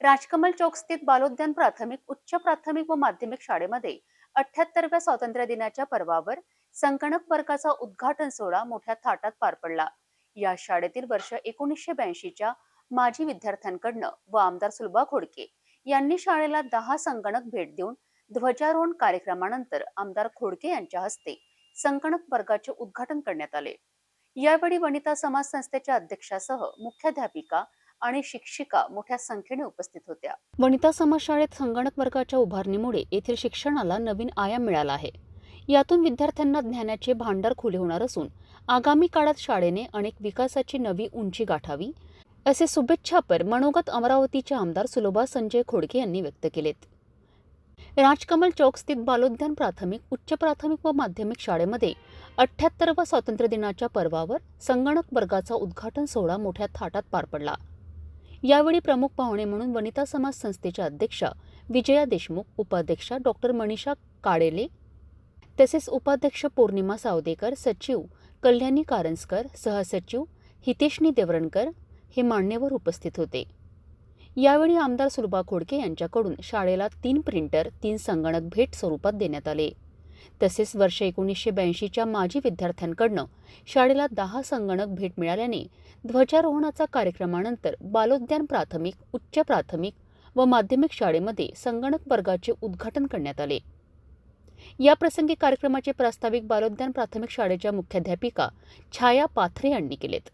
राजकमल चौक स्थित बालोद्यान प्राथमिक उच्च प्राथमिक व माध्यमिक शाळेमध्ये अठ्याहत्तरव्या स्वातंत्र्य दिनाच्या पर्वावर संगणक वर्गाचा उद्घाटन सोहळा मोठ्या थाटात पार पडला. या शाळेतील वर्ष एकोणीसशे ब्याऐंशीच्या माजी विद्यार्थ्यांकडनं व आमदार सुलभा खोडके यांनी शाळेला दहा संगणक भेट देऊन ध्वजारोहण कार्यक्रमानंतर आमदार खोडके यांच्या हस्ते संगणक वर्गाचे उद्घाटन करण्यात आले. यावेळी वनिता समाज संस्थेच्या अध्यक्षासह मुख्याध्यापिका आणि शिक्षिका मोठ्या संख्येने उपस्थित होत्या. वनिता समाजशाळेत संगणक वर्गाच्या उभारणीमुळे येथील शिक्षणाला नवीन आयाम मिळाला आहे. यातून विद्यार्थ्यांना ज्ञानाचे भांडार खुले होणार असून आगामी काळात शाळेने अनेक विकासाची नवी उंची गाठावी असे शुभेच्छापर मनोगत अमरावतीचे आमदार सुलोभा संजय खोडके यांनी व्यक्त केलेत. राजकमल चौक स्थित बालोद्यान प्राथमिक उच्च प्राथमिक व माध्यमिक शाळेमध्ये अठ्ठ्याहत्तरवा स्वातंत्र्य दिनाच्या पर्वावर संगणक वर्गाचा उद्घाटन सोहळा मोठ्या थाटात पार पडला. यावेळी प्रमुख पाहुणे म्हणून वनिता समाज संस्थेच्या अध्यक्षा विजया देशमुख उपाध्यक्षा डॉक्टर मनीषा काळेले तसेच उपाध्यक्ष पौर्णिमा सावदेकर सचिव कल्याणी कारंजकर सहसचिव हितेशनी देवरणकर हे मान्यवर उपस्थित होते. यावेळी आमदार सुलभा खोडके यांच्याकडून शाळेला तीन प्रिंटर तीन संगणक भेट स्वरूपात देण्यात आले. तसेच वर्ष एकोणीसशे ब्याऐंशीच्या माजी विद्यार्थ्यांकडनं शाळेला दहा संगणक भेट मिळाल्याने ध्वजारोहणाचा कार्यक्रमानंतर बालोद्यान प्राथमिक उच्च प्राथमिक व माध्यमिक शाळेमध्ये संगणक वर्गाचे उद्घाटन करण्यात आले. याप्रसंगी कार्यक्रमाचे प्रास्ताविक बालोद्यान प्राथमिक शाळेच्या मुख्याध्यापिका छाया पाथरे यांनी केलेत.